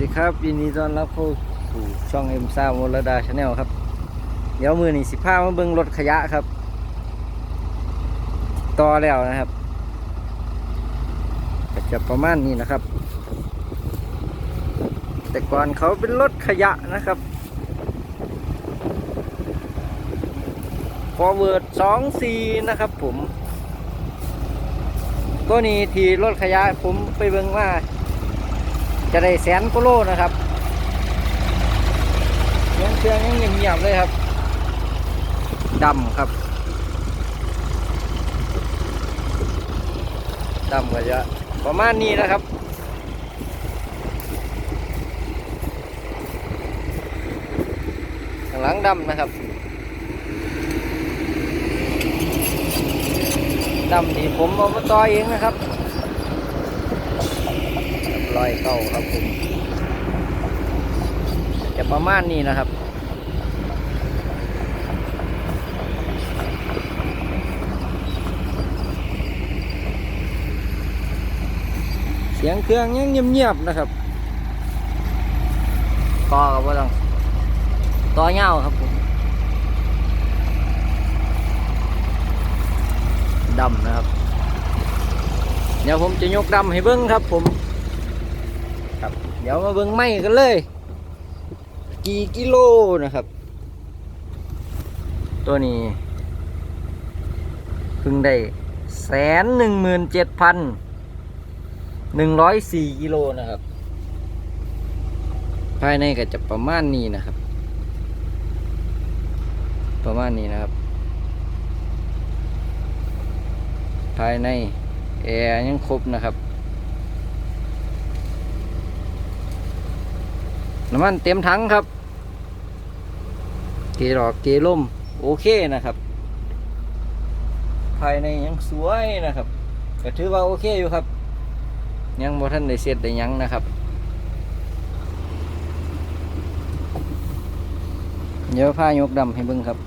ดีครับยินดีต้อนรับเข้าสู่ช่องเอ็มซ่ามลดาชาแนลครับ เดี๋ยวมือนี่สิพามาเบิ่งรถขยะครับ ต่อแล้วนะครับก็จะประมาณนี้นะครับ แต่ก่อนเขาเป็นรถขยะนะครับ forward 2 4นะครับผม ตัวนี้ที่รถขยะผมไปเบิ่งว่า จะได้แสนกิโลนะครับเสียงเครื่องยังเงียบๆเลยครับดำครับดำก็จะประมาณนี้นะครับหลังดำนะครับดำที่ผมเอามาต่อเองนะครับ รอยเข้าครับผมจะประมาณนี้นะครับเสียงเครื่องยังเงียบๆนะครับต่อกับว่าต้องต่อเงาครับผมดำนะครับ เดี๋ยวผมจะยกดำให้เบิ้งครับผม เดี๋ยวมาเบิ้งไม้กันเลย กี่กิโลนะครับ ตัวนี้เพิ่งได้แสนหนึ่งหมื่นเจ็ดพันหนึ่งร้อยสี่กิโลนะครับ ภายในก็จะประมาณนี้นะครับ ประมาณนี้นะครับ ภายในแอร์ยังครบนะครับ น้ำมันเต็มถังครับ เกลอกเกล่มโอเคนะครับ ภายในยังสวยนะครับก็ถือว่าโอเคอยู่ครับ ยังบ่ท่านได้เสร็จได้ยังนะครับ เดี๋ยวผ้ายกดำให้เบิ่งครับ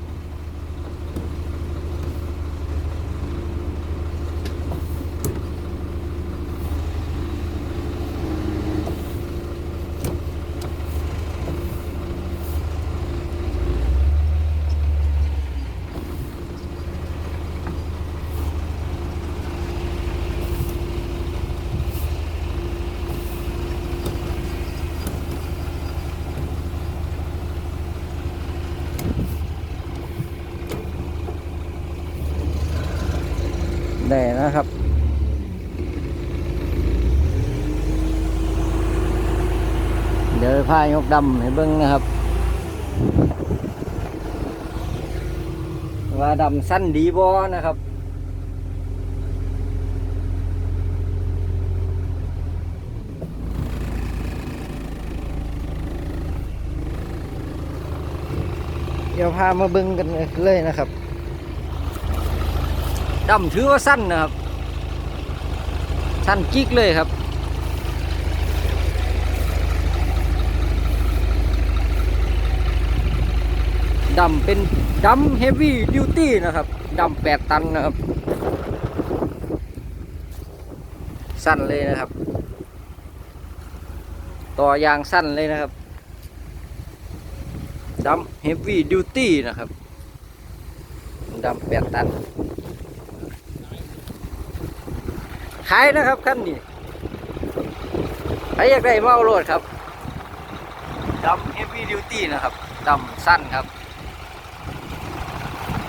ได้นะครับเดี๋ยวพายกดำให้เบิ้งนะครับ ว่าดำสั้นดีบอนะครับเดี๋ยวพามาเบิ้งกันเลยนะครับ ดำถือว่าสั้นนะครับ สั้นกิ๊กเลยครับ ดำเป็นดำเฮฟวี่ดิวตี้นะครับ ดำแปดตันนะครับ สั้นเลยนะครับ ต่อยางสั้นเลยนะครับดำเฮฟวี่ดิวตี้นะครับดำแปดตัน ขายนะครับขั้นนี้ใครอยากได้เมาโรดครับดำเฮฟวี่ดิวตี้นะครับดำสั้นครับ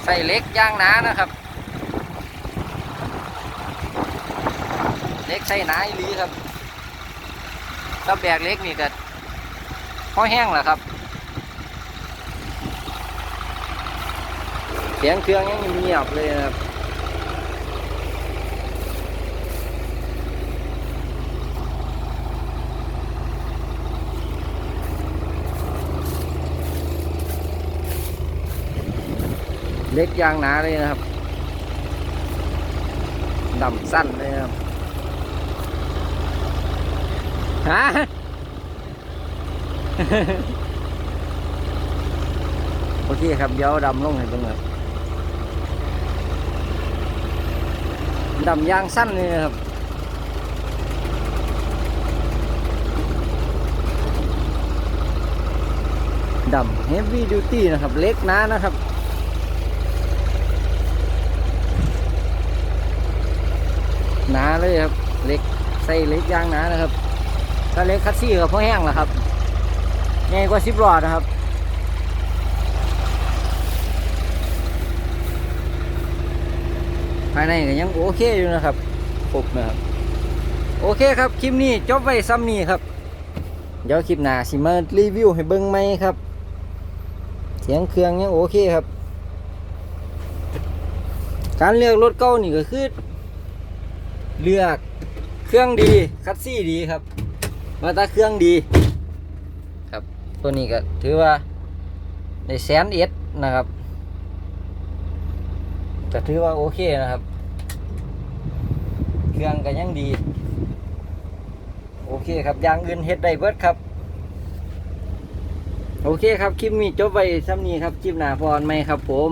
ใส่เล็กย่างหนานะครับ เล็กใส่หนาอีหลีครับถ้าแบกเล็กนี่ก็พอแห้งแล้วครับ เสียงเครื่องยังเงียบเลยนะครับ เล็กยางหนาเลยนะครับดำสั้นเลยครับฮะโอเคครับเดี๋ยวดำลงให้เบิ่งครับดำยางสั้นเลยครับดำ heavy duty นะครับ เล็กนะนะครับ หนาเลยครับ เล็กใส่เล็กยางหนานะครับ ถ้าเล็กคัสซี่ก็พอแห้งแล้วครับใหญ่กว่าสิบล้อนะครับภายในก็ยังโอเคอยู่นะครับครบนะครับ โอเคครับ คลิปนี้จบไว้ซ้ำนี้ครับ เดี๋ยวคลิปหน้าสิมารีวิวให้เบิ่งไหมครับ เสียงเครื่องยังโอเคครับ การเลือกรถเก่านี่ก็คือ เลือกเครื่องดีคัสซี่ดีครับ มาตาเครื่องดี ครับตัวนี้ก็ถือว่าในแสนเอ็ดนะครับก็ถือว่าโอเคนะครับ เครื่องก็ยังดี โอเคครับยางอื่นเฮ็ดได้เบิดครับ โอเคครับ คลิปนี้จบไปซ้ำนี้ครับ คลิปหน้าพรไหมครับผม